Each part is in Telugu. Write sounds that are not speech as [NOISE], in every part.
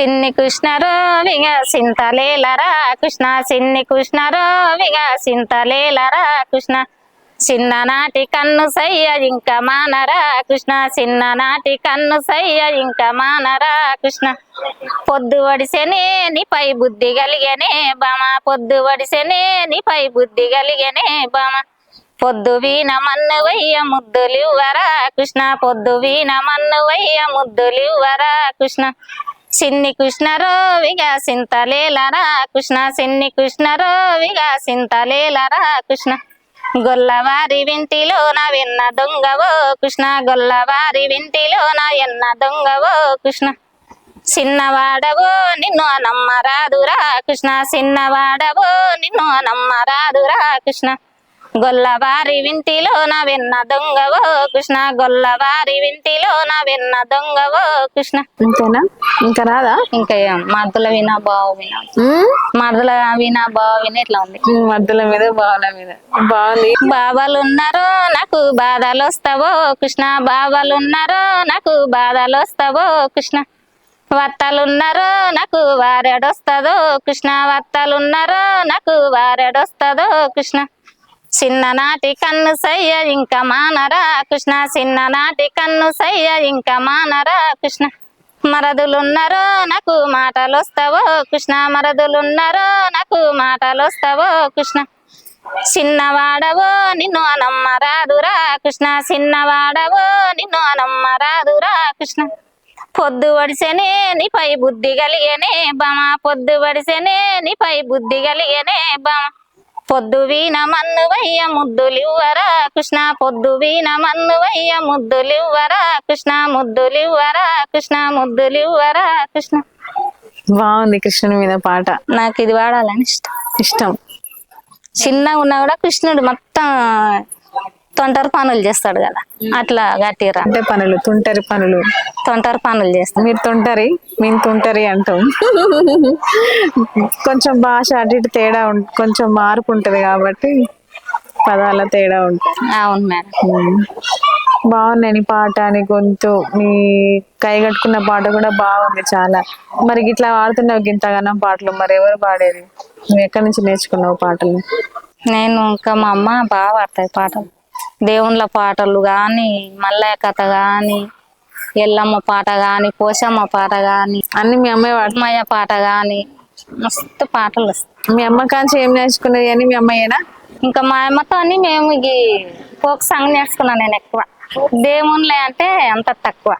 సిన్ని కృష్ణ రోవిగ సింతలేలరా కృష్ణ. సిన్ని కృష్ణ రోవిగ సింతలేలరా కృష్ణ. చిన్ననాటి కన్ను సయ్య ఇంకా మానరా కృష్ణ. చిన్ననాటి కన్ను సయ్య ఇంకా మానరా కృష్ణ. పొద్దు వడిసెనే నీపై బుద్ధి కలిగనే బామ. పొద్దు వడిసెనే నీపై బుద్ధి కలిగనే బామ. పొద్దు వీణ మన్ను వయ్య ముద్దులివ్వరా కృష్ణ. పొద్దు వీణ మన్ను వయ్య ముద్దులివ్వరా కృష్ణ. సిన్ని కృష్ణ రోవిగా సింతలేలరా కృష్ణ సిన్ని కృష్ణ రోవిగా సింతలేలరా కృష్ణ. గొల్లవారి వింటిలో నా వెన్న దొంగవో కృష్ణ గొల్లవారి వింటిలో నా ఎన్న దొంగవో కృష్ణ. చిన్నవాడవో నిన్ను నమ్మరాదురా కృష్ణ చిన్నవాడవో నిన్ను నమ్మరాదురా కృష్ణ. గొల్లవారి వింటిలో నా వెన్న దొంగవో కృష్ణ గొల్లవారి వింటిలో నా వెన్న దొంగవో కృష్ణ. అంతేనా ఇంకా రాదా? ఇంకా మద్దుల వినా బావు వినా? మద్దుల వినా బావు వినా ఇట్లా ఉంది? మధ్యల మీద బావుల మీద. బాగుంది బావలున్నారో నాకు బాధలు వస్తావో కృష్ణ బావలున్నారో నాకు బాధలు వస్తావో కృష్ణ. వత్తలున్నారో నాకు వారెడొస్తుందో కృష్ణ వత్తలున్నారో నాకు వారెడొస్తుందో కృష్ణ. చిన్ననాటి కన్ను సయ్య ఇంకా మానరా కృష్ణ. చిన్ననాటి కన్ను సయ్య ఇంకా మానరా కృష్ణ. మరదులున్నారో నాకు మాటలు వస్తావో కృష్ణ. మరదులున్నారో నాకు మాటలు వస్తావో కృష్ణ. చిన్నవాడవో నిన్ను అనమ్మరాదురా కృష్ణ. చిన్నవాడవో నిన్ను అనమ్మరాదురా కృష్ణ. పొద్దు వడిసెనే నీపై బుద్ధి కలిగేనే బామ. పొద్దు వడిసెనే నీపై బుద్ధి కలిగేనే బామ. పొద్దు వీణ మన్ను వయ్య ముద్దులివ్వరా? కృష్ణ పొద్దు వీణ మన్ను వయ్య ముద్దులివ్వరా? కృష్ణ ముద్దులివ్వరా? కృష్ణ ముద్దులివ్వరా? కృష్ణ. బాగుంది కృష్ణుని మీద పాట. నాకు ఇది వాడాలని ఇష్టం. ఇష్టం. చిన్నగా ఉన్నా కూడా కృష్ణుడు మొత్తం తొంటరి పనులు చేస్తాడు కదా. అట్లా గట్టిరా అంటే పనులు తుంటరి పనులు. తొంటరి పనులు చేస్తాడు. మీరు తుంటరి మేము తుంటరి అంటాం. కొంచెం భాష అటు ఇటు తేడా కొంచెం మార్పు ఉంటది కాబట్టి పదాల తేడా ఉంటుంది. అవును మేడం. బాగున్నాయి పాట నీ గొంతు నీ కై కట్టుకున్న పాట కూడా బాగుంది చాలా. మరి ఇట్లా వాడుతున్నావు గింతగానం పాటలు మరి ఎవరు పాడేది? నువ్వు ఎక్కడి నుంచి నేర్చుకున్నావు పాటలు? నేను ఇంకా మా అమ్మ బాగా పాడతాయి పాటలు. దేవుళ్ళ పాటలు కానీ మల్లయ్య కథ కానీ ఎల్లమ్మ పాట కానీ పోషమ్మ పాట కానీ అన్ని మీ అమ్మాయి అమ్మయ్య పాట కానీ మస్తు పాటలు వస్తాయి. మీ అమ్మ కాంచి ఏం నేర్చుకున్నది అని మీ అమ్మాయేనా? ఇంకా మా అమ్మతో మేము ఈ ఫోక్ సాంగ్ నేర్చుకున్నాను నేను ఎక్కువ. దేవుళ్ళే అంటే అంత తక్కువ.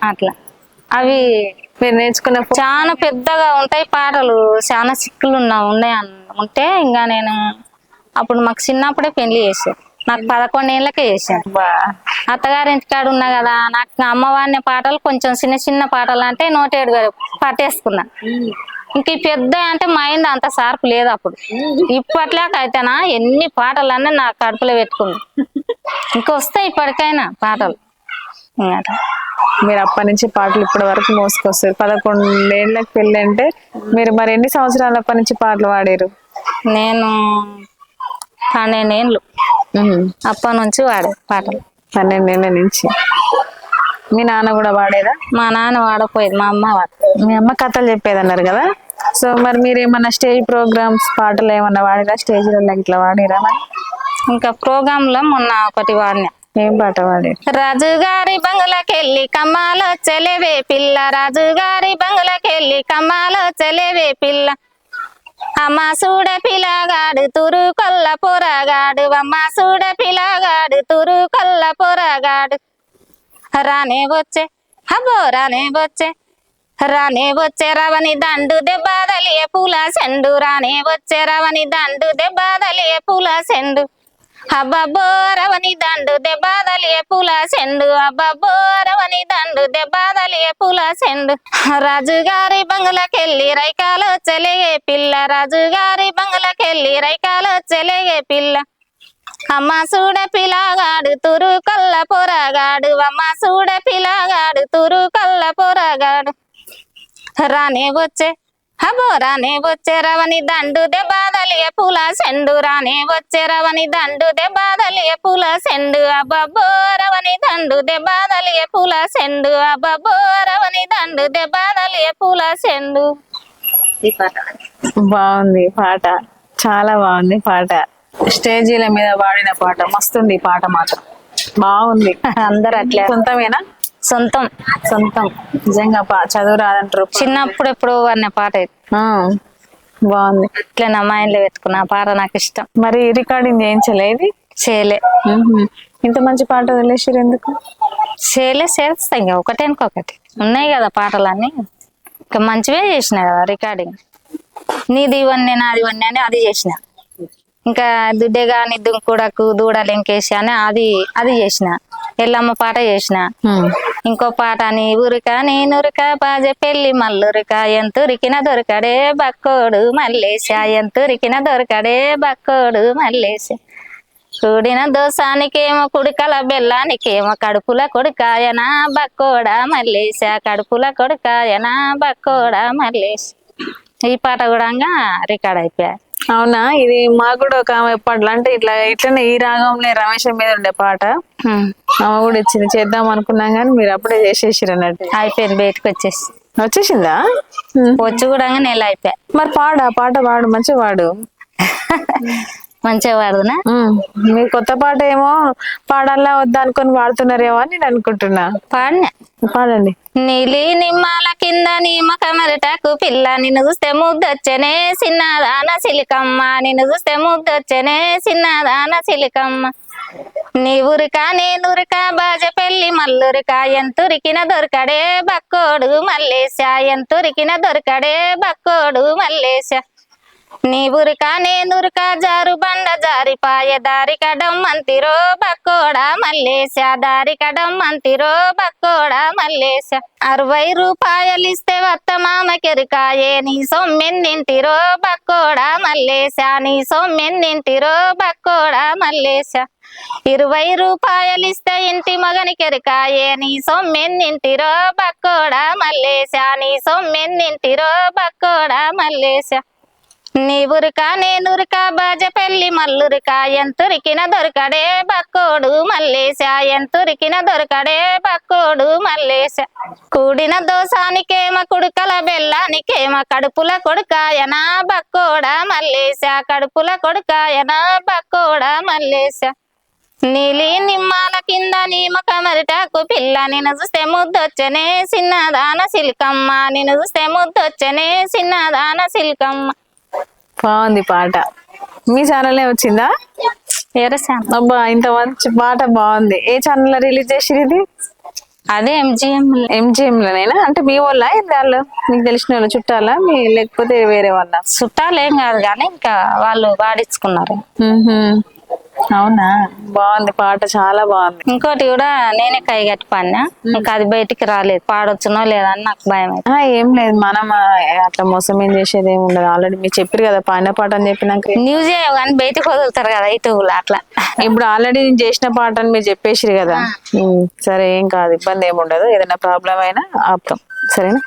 అట్లా. అవి మీరు నేర్చుకున్న చాలా పెద్దగా ఉంటాయి పాటలు. చాలా సిక్కులు ఉన్నా ఉన్నాయి ఉంటే ఇంకా నేను అప్పుడు మాకు చిన్నప్పుడే పెళ్ళి చేశారు. నాకు పదకొండు ఏళ్ళకే చేశాను. అత్తగారి ఇంటికాడ ఉన్నా కదా నాకు అమ్మవారిని పాటలు కొంచెం చిన్న చిన్న పాటలు అంటే నోటేడు పట్టేసుకున్నా. ఇంక పెద్ద అంటే మైండ్ అంత షార్ప్ లేదు అప్పుడు. ఇప్పట్లాక అయితేనా ఎన్ని పాటలన్నీ నా కడుపులో పెట్టుకుంది ఇంకా వస్తాయి ఇప్పటికైనా పాటలు. మీరు అప్పటి నుంచి పాటలు ఇప్పటి వరకు మోసుకొస్తారు. పదకొండేళ్ళకి పెళ్ళి అంటే మీరు మరి ఎన్ని సంవత్సరాల అప్పటి నుంచి పాటలు పాడారు? నేను పన్నెండేళ్ళు. అప్పటి నుంచి వాడే పాటలు. పన్నెండేళ్ళ నుంచి. మీ నాన్న కూడా పాడేదా మా నాన్న వాడపోయేది మా అమ్మ వాడ మీ అమ్మ కథలు చెప్పేది అన్నారు కదా? సో మరి మీరు ఏమన్నా స్టేజ్ ప్రోగ్రామ్స్ పాటలు ఏమన్నా వాడిరా? స్టేజ్లలో ఇట్లా వాడిరా మరి? ఇంకా ప్రోగ్రామ్లో మొన్న ఒకటి వాడినా. ఏం పాట వాడారు? రాజుగారి బంగ్లాకెళ్ళి కమ్మాలో చెలేవే పిల్ల రాజుగారి బంగ్లాకెళ్ళి కమ్మాలో చెలేవే పిల్ల. అమ్మ సూడ పిల్లగాడు తురు కొల్ల పొరగాడు. అమ్మ సూడ పిల్లగాడు తురు కొల్ల పొరగాడు. రానే వచ్చే హబో రానే వచ్చే. రానే వచ్చే రవని దండు దెబ్బదలియ పూల సెండు. రానే వచ్చే రవని దండు దెబ్బదలియ పూల సెండు. అబ్బబ్బో రవని దండు దెబ్బదలియ పూల సెండు. అబ్బబ్బో రవని దండు దెబ్బదలియ పూల సెండు. రాజుగారి బంగ్లాకెళ్ళి రైకాలో చెలగే పిల్ల. రాజుగారి బంగ్లాకెళ్ళి రైకాలో చెలగే పిల్ల. అమ్మ సూడ పిల్లగాడు తురు కల్ల పొరగాడు. అమ్మ సూడ పిల్లగాడు తురు కల్ల పొరగాడు. రానే వచ్చే హబో రానే వచ్చే రవని దండు దెబాదలియ పూల సెండు రానే వచ్చే రవని దండు దెబాదలియ పూల సెండు. అబ్బబ్బో రవని దండు దెబాదలియ పూల సెండు. అబ్బబ్బో రవని దండు దెబాదలియ పూల సెండు. బాగుంది పాట. చాలా బాగుంది పాట. స్టేజీల మీద పాడిన పాట. మస్తుంది పాట మాత్రం. బాగుంది. అందరు అట్లా. సొంతమేనా? సొంతం. సొంతం. నిజంగా పా చదువు రాదంటారు చిన్నప్పుడు ఎప్పుడు అనే పాట బాగుంది. ఇట్లా నా మైండ్లో పెట్టుకున్న పాట నాకు ఇష్టం. మరి రికార్డింగ్ చేయించలే ఇది? చేయలే. ఇంత మంచి పాట వదిలేసారు ఎందుకు? చేయలే చేస్తాం ఇంకా. ఒకటి ఇంకొకటి ఉన్నాయి కదా పాటలన్నీ. ఇంకా మంచివే చేసిన కదా రికార్డింగ్. నీది ఇవన్నీ నాది ఇవన్నీ అని అది చేసిన. ఇంకా దుడ్డేగా నీ దుంకుడకు దూడలు ఇంకేసి అని అది అది చేసిన. ఎల్లమ్మ పాట చేసిన. ఇంకో పాట నీ ఊరిక నేనురిక బాజ పెళ్ళి మల్లురిక ఎంతురికిన దొరకడే బక్కోడు మల్లేశ ఎంతురికిన దొరకడే బక్కోడు మల్లేశ. కూడిన దోసానికేమో కుడికల బెల్లానికేమో కడుపుల కొడుకాయనా బక్కోడా మల్లేశ కడుపుల కొడుకాయనా బక్కోడా మల్లేశ. ఈ పాట కూడా రికార్డ్ అయిపోయారు అవునా? ఇది మాకు కూడా ఒక ఆమె ఎప్పట్లో అంటే ఇట్లా ఇట్లనే ఈ రాగంలో రమేష్ మీద ఉండే పాట. ఆమె కూడా ఇచ్చింది. చేద్దాం అనుకున్నాం కానీ మీరు అప్పుడే చేసేసారు అన్నట్టు. అయిపోయింది బయటకు వచ్చేసి. వచ్చేసిందా. వచ్చి కూడా నెల అయిపోయా? మరి పాడు ఆ పాట పాడు మంచిగా పాడు. [LAUGHS] మంచిగా పాడుదునా? మ్మ్. మీ కొత్త పాట ఏమో పాడాలా వద్దా అనుకొని పాడుతున్నారేమో అని నేను అనుకుంటున్నా. పాడినా. పాడండి. నీలి నిమ్మాల కింద నీమ కమరటకు పిల్ల నిన్ను చూస్తే ముద్దొచ్చనే చిన్నదాన సిలికమ్మ. నిన్ను చూస్తే ముద్దొచ్చనే చిన్నదాన సిలికమ్మ. నీ ఊరిక నేనురిక బాజ పెళ్ళి మల్లురిక. ఎంతురికిన దొరకడే బక్కోడు మల్లేశ ఎంతురికిన దొరకడే బక్కోడు మల్లేశ. నీ ఊరిక నేనురిక జారు బండ జారిపాయ దారి మంతిరో బక్కోడా మల్లేశా దారి కడమ్మంతిరో బక్కోడా మల్లేశా. అరవై రూపాయలిస్తే వత్త వత్త మామకెరికాయే నీ సొమ్మెన్నింటిరో బక్కోడా మల్లేశా నీ సొమ్మెన్నింటిరో బక్కోడా మల్లేశా. ఇరవై రూపాయలిస్తే ఇంటి ఇంటి మగనికెరికాయే నీ సొమ్మెన్నింటిరో బక్కోడా మల్లేశా నీ సొమ్మెన్నింటిరో బక్కోడా మల్లేశా. నీ ఉరిక నేనురిక బాజ పెళ్ళి మల్లురిక ఎంతురికిన దొరకడే బక్కోడు మల్లేశ ఎంతురికిన దొరకడే బక్కోడు మల్లేశ. కూడిన దోసానికేమ కుడుకల బెల్లానికేమ కడుపుల కొడుకాయన బక్కోడ మల్లేశ కడుపుల కొడుకాయన బక్కోడ మల్లేశ. నీలి నిమ్మాల కింద నీమ కమరిటాకు పిల్ల నిన్ను చూస్తే ముద్దొచ్చనే చిన్నదాన సిల్కమ్మ నిన్ను చూస్తే ముద్దొచ్చనే చిన్నదాన సిల్కమ్మ. బాగుంది పాట. మీ ఛానల్ వచ్చిందా? అబ్బా ఇంత మంచి పాట బాగుంది. ఏ ఛానల్లో రిలీజ్ చేసిరు ఇది? అదే ఎంజిఎం ఎంజిఎం లోనేనా? అంటే మీ వాళ్ళ వాళ్ళు? మీకు తెలిసిన వాళ్ళు చుట్టాలా? మీ లేకపోతే వేరే వాళ్ళ? చుట్టాలేం కాదు కానీ ఇంకా వాళ్ళు వాడించుకున్నారు. అవునా? బాగుంది పాట చాలా బాగుంది. ఇంకోటి కూడా నేనే కై కట్టి పాడినా. ఇంకా అది బయటికి రాలేదు. పాడొచ్చునో లేదని నాకు భయం ఏం లేదు. మనం అట్లా మోసం ఏం చేసేది ఏమి ఉండదు. ఆల్రెడీ మీరు చెప్పారు కదా పాడిన పాట అని చెప్పినాక. న్యూస్ కానీ బయటికి వదులుతారు కదా యూట్యూబ్ అట్లా. ఇప్పుడు ఆల్రెడీ నేను చేసిన పాట అని మీరు చెప్పేసిరు కదా. సరే ఏం కాదు. ఇబ్బంది ఏమి ఉండదు. ఏదైనా ప్రాబ్లం అయినా ఆపుతాం. సరేనా?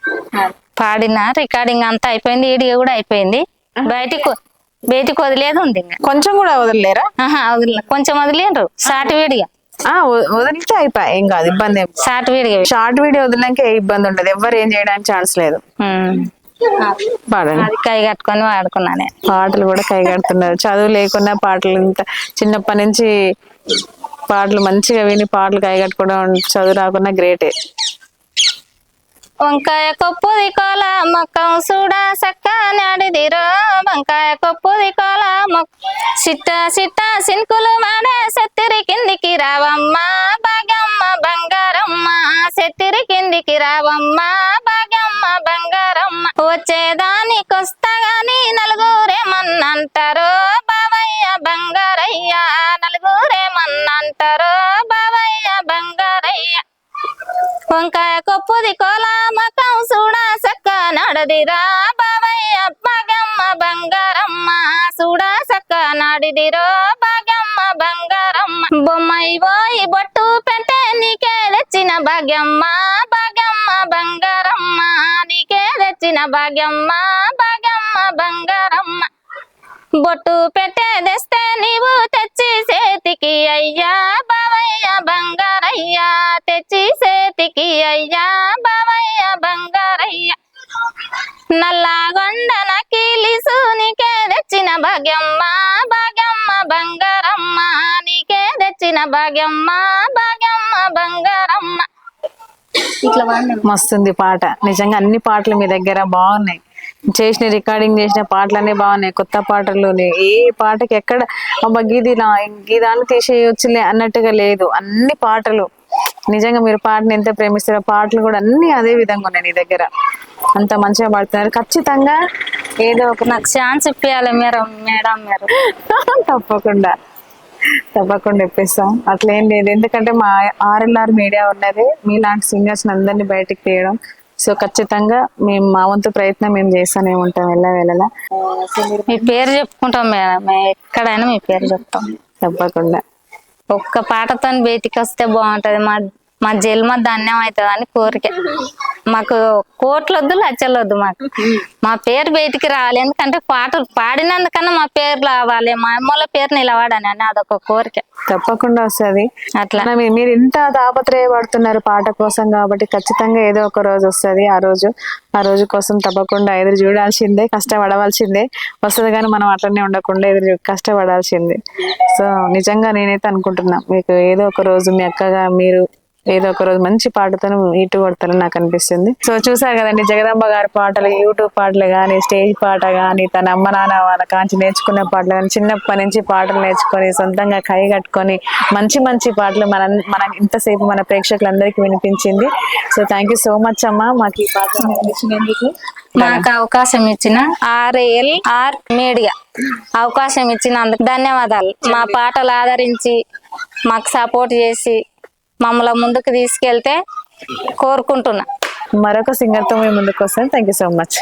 పాడిన? రికార్డింగ్ అంతా అయిపోయింది. వీడియో కూడా అయిపోయింది. బయటికి బయటికి వదిలేదు ఉంది కొంచెం కూడా వదలలేరా? కొంచెం వదిలేండ్రు. Short video. వదిలితే అయిపోయి ఏం కాదు ఇబ్బంది షార్ట్ వీడియో. షార్ట్ వీడియో వదిలినాక ఏ ఇబ్బంది ఉండదు. ఎవరు ఏం చేయడానికి ఛాన్స్ లేదు. పాడండి. అది కై కట్టుకొని వాడుకున్నానే. పాటలు కూడా కైగడుతున్నారు చదువు లేకున్నా పాటలు ఇంత చిన్నప్పటి నుంచి పాటలు మంచిగా విని పాటలు కైగట్టుకోవడం చదువు రాకున్నా గ్రేటే. వంకాయ కొప్పుది కోల మొక్కం చూడ సక్క నాడిదిరో. వంకాయ కొప్పుది కోల మొక్క సిట్ట సిట్ట సిన్కులు మాడే సెత్తిరి కిందికి రావమ్మ బాగమ్మ బంగారమ్మ. సెత్తిరి కిందికి రావమ్మ బాగమ్మ బంగారమ్మ. వచ్చేదానికొస్తా గాని వంకాయ కొప్పుది కోల మకం చూడ సక్క నడదిరా బావయ్య బగమ్మ బంగారమ్మ. చూడ సక్క నాడిదిరో బగమ్మ బంగారమ్మ. బొమ్మయి పోయి బొట్టు పెంటే నీకే తెచ్చిన భాగ్యమ్మ బగమ్మ బంగారమ్మ. నీకే తెచ్చిన భాగ్యమ్మ భాగ్యమ్మ బంగారమ్మ. బొట్టు పెట్టే తెస్తే నీవు తెచ్చి చేతికి అయ్యా. చేతికి అయ్యా బావయ్య బంగారయ్య. నల్లగొండ నకిలిసు నీకే తెచ్చిన భాగ్యమ్మ భాగ్యమ్మ బంగారమ్మ. నీకే తెచ్చిన భాగ్యమ్మ భాగ్యమ్మ బంగారమ్మ. ఇట్లా మస్తుంది పాట. నిజంగా అన్ని పాటలు మీ దగ్గర బాగున్నాయి. చేసిన రికార్డింగ్ చేసిన పాటలన్నీ బాగున్నాయి. కొత్త పాటలు ఏ పాటకి ఎక్కడ? అబ్బా గీది నా గీదాన్ని తీసేయొచ్చులే అన్నట్టుగా లేదు. అన్ని పాటలు. నిజంగా మీరు పాటని ఎంత ప్రేమిస్తారో పాటలు కూడా అన్ని అదే విధంగా ఉన్నాయి నీ దగ్గర. అంత మంచిగా పాడుతున్నారు. ఖచ్చితంగా ఏదో ఒక నాకు ఛాన్స్ ఇప్పియాలి మేడం మేడం మీరు. [LAUGHS] తప్పకుండా. తప్పకుండా ఇప్పిస్తాం. అట్లేం లేదు. ఎందుకంటే మా ఆర్ఎల్ఆర్ మీడియా ఉన్నది. మీలాంటి సింగర్స్ అందరినీ బయటికి తీయడం. సో ఖచ్చితంగా మేము మా వంతు ప్రయత్నం మేము చేస్తూనే ఉంటాం వెళ్ళ వెళ్ళలా మీ పేరు చెప్పుకుంటాం మేడం. ఎక్కడైనా మీ పేరు చెప్తాం. తప్పకుండా. ఒక్క పాటతో బయటికి వస్తే బాగుంటది. మా మా జన్మ ధన్యం అవుతుంది అని కోరిక. మాకు కోట్లొద్దు లచ్చలొద్దు మాకు. మా పేరు బయటికి రావాలి. ఎందుకంటే పాటలు పాడినందుకన్నా మా పేరు రావాలి. మా అమ్మల పేరు నిలబడని అని అదొక కోరిక. తప్పకుండా వస్తుంది. అట్లా. మీరు ఇంత తాపత్రయపడుతున్నారు పాట కోసం కాబట్టి ఖచ్చితంగా ఏదో ఒక రోజు వస్తుంది. ఆ రోజు ఆ రోజు కోసం తప్పకుండా ఎదురు చూడాల్సిందే కష్టపడవలసిందే. వస్తుంది కానీ మనం అట్లనే ఉండకుండా ఎదురు కష్టపడాల్సిందే. సో నిజంగా నేనైతే అనుకుంటున్నా మీకు ఏదో ఒక రోజు మీ అక్కగా మీరు ఏదో ఒక రోజు మంచి పాటతో ఇటు కొడతారని నాకు అనిపిస్తుంది. సో చూసారు కదండి జగదాంబ గారి పాటలు యూట్యూబ్ పాటలు కానీ స్టేజ్ పాట కానీ తన అమ్మ నాన్న వాళ్ళ కాంచి నేర్చుకున్న పాటలు కానీ చిన్నప్పటి నుంచి పాటలు నేర్చుకొని సొంతంగా కై కట్టుకొని మంచి మంచి పాటలు మన మన ఇంతసేపు మన ప్రేక్షకులందరికీ వినిపించింది. So thank you so much అమ్మా. మాకు ఈ పాట వినిపించినందుకు మాకు అవకాశం ఇచ్చిన ఆర్ఏఎల్ ఆర్ మీడియా అవకాశం ఇచ్చినందుకు ధన్యవాదాలు. మా పాటలు ఆదరించి మాకు సపోర్ట్ చేసి మమ్మల్ని ముందుకు తీసుకెళ్తే కోరుకుంటున్నా. మరొక సింగర్తో మీ ముందుకు వస్తాను. Thank you so much